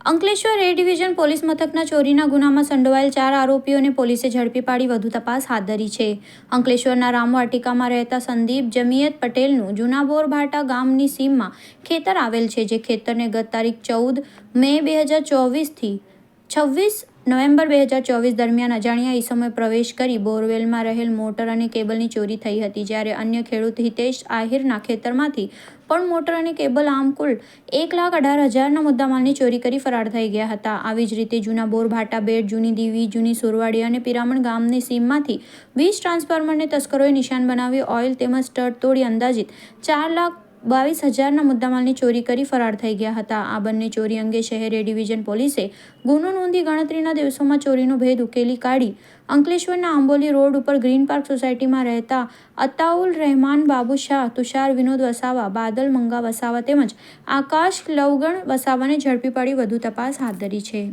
અંકલેશ્વર એ division police મથકના ચોરીના ગુનામાં સંડોવાયેલ ચાર આરોપીઓને પોલીસે ઝડપી પાડી વધુ તપાસ હાથ ધરી છે. અંકલેશ્વરના રામવાટિકામાં રહેતા સંદીપ જમિયત પટેલનું જૂના બોરભાટા ગામની સીમમાં ખેતર આવેલ છે, જે ખેતરને ગત તારીખ ચૌદ મે બે હજાર ચોવીસથી છવ્વીસ નવેમ્બર બે હજાર ચોવીસ દરમિયાન અજાણ્યા ઈસમોએ પ્રવેશ કરી બોરવેલમાં રહેલ મોટર અને કેબલની ચોરી થઈ હતી, જ્યારે અન્ય ખેડૂત હિતેશ આહિરના ખેતરમાંથી પણ મોટર અને કેબલ આમ કુલ એક લાખ અઢાર હજારના મુદ્દામાલની ચોરી કરી ફરાર થઈ ગયા હતા. આવી જ રીતે જૂના બોરભાટા બેટ, જૂની દીવી, જૂની સુરવાડી અને પિરામણ ગામની સીમમાંથી વીજ ટ્રાન્સફોર્મરને તસ્કરોએ નિશાન બનાવી ઓઇલ તેમજ સ્ટડ તોડી અંદાજિત ચાર લાખ બાવીસ હજારના મુદ્દામાલની ચોરી કરી ફરાર થઈ ગયા હતા. આ બંને ચોરી અંગે શહેર ડિવિઝન પોલીસે ગુનો નોંધી ગણતરીના દિવસોમાં ચોરીનો ભેદ ઉકેલી કાઢી અંકલેશ્વરના આંબોલી રોડ ઉપર ગ્રીન પાર્ક સોસાયટીમાં રહેતા અતાઉલ રહેમાન બાબુ શાહ, તુષાર વિનોદ વસાવા, બાદલ મંગા વસાવા તેમજ આકાશ લવગણ વસાવાને ઝડપી પાડી વધુ તપાસ હાથ ધરી છે.